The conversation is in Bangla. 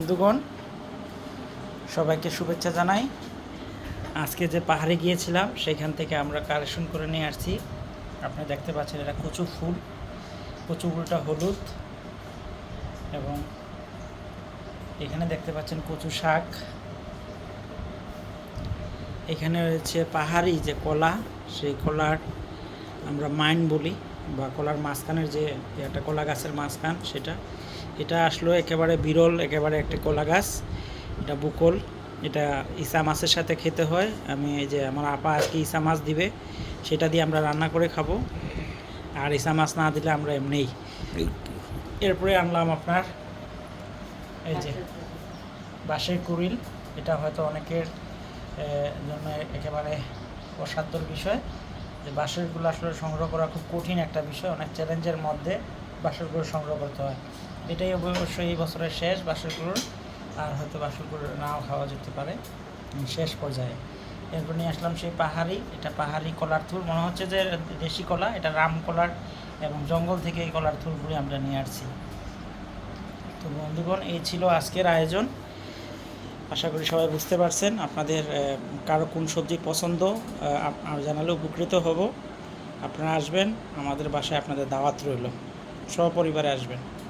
বন্ধুগণ, সবাইকে শুভেচ্ছা জানাই। আজকে যে পাহাড়ে গিয়েছিলাম, সেখান থেকে আমরা কালেকশন করে নিয়ে আসছি। আপনি দেখতে পাচ্ছেন এটা কচু ফুল। কচু ফুলটা হলুদ এবং এখানে দেখতে পাচ্ছেন কচু শাক। এখানে রয়েছে পাহাড়ি যে কলা, সেই কলার আমরা মাইন বলি। বা কলার মাঝখানের যে একটা কলা গাছের মাঝখান, সেটা। এটা আসলো একেবারে বিরল, একেবারে একটা কলা গাছ। এটা বুকল। এটা ইসা মাছের সাথে খেতে হয়। আমি এই যে আমার আপা আজকে ইসা মাছ দিবে, সেটা দিয়ে আমরা রান্না করে খাব। আর ইসা মাছ না দিলে আমরা এমনিই এরপরে আনলাম আপনার এই যে বাঁশের কুড়িল। এটা হয়তো অনেকের জন্য একেবারে অসাধ্যর বিষয়। যে বাঁশেরগুলো আসলে সংগ্রহ করা খুব কঠিন একটা বিষয়, অনেক চ্যালেঞ্জের মধ্যে বাঁশেরগুলো সংগ্রহ করতে হয়। এটাই অবশ্যই এই বছরের শেষ বাঁশেরগুলোর, আর হয়তো বাঁশেরগুলো নাও খাওয়া যেতে পারে শেষ পর্যায়ে। এরপর নিয়ে আসলাম সেই পাহাড়ি, এটা পাহাড়ি কলার থুর মনে হচ্ছে যে দেশি কলা, এটা রাম কলার এবং জঙ্গল থেকে এই কলার থুরগুলি আমরা নিয়ে আসছি। তো বন্ধুগণ, এই ছিল আজকের আয়োজন। আশা করি সবাই বুঝতে পারছেন আপনাদের কারও কোন সবজি পছন্দ জানালে উপকৃত হব। আপনারা আসবেন, আমাদের বাসায় আপনাদের দাওয়াত রইল। সপরিবারে আসবেন।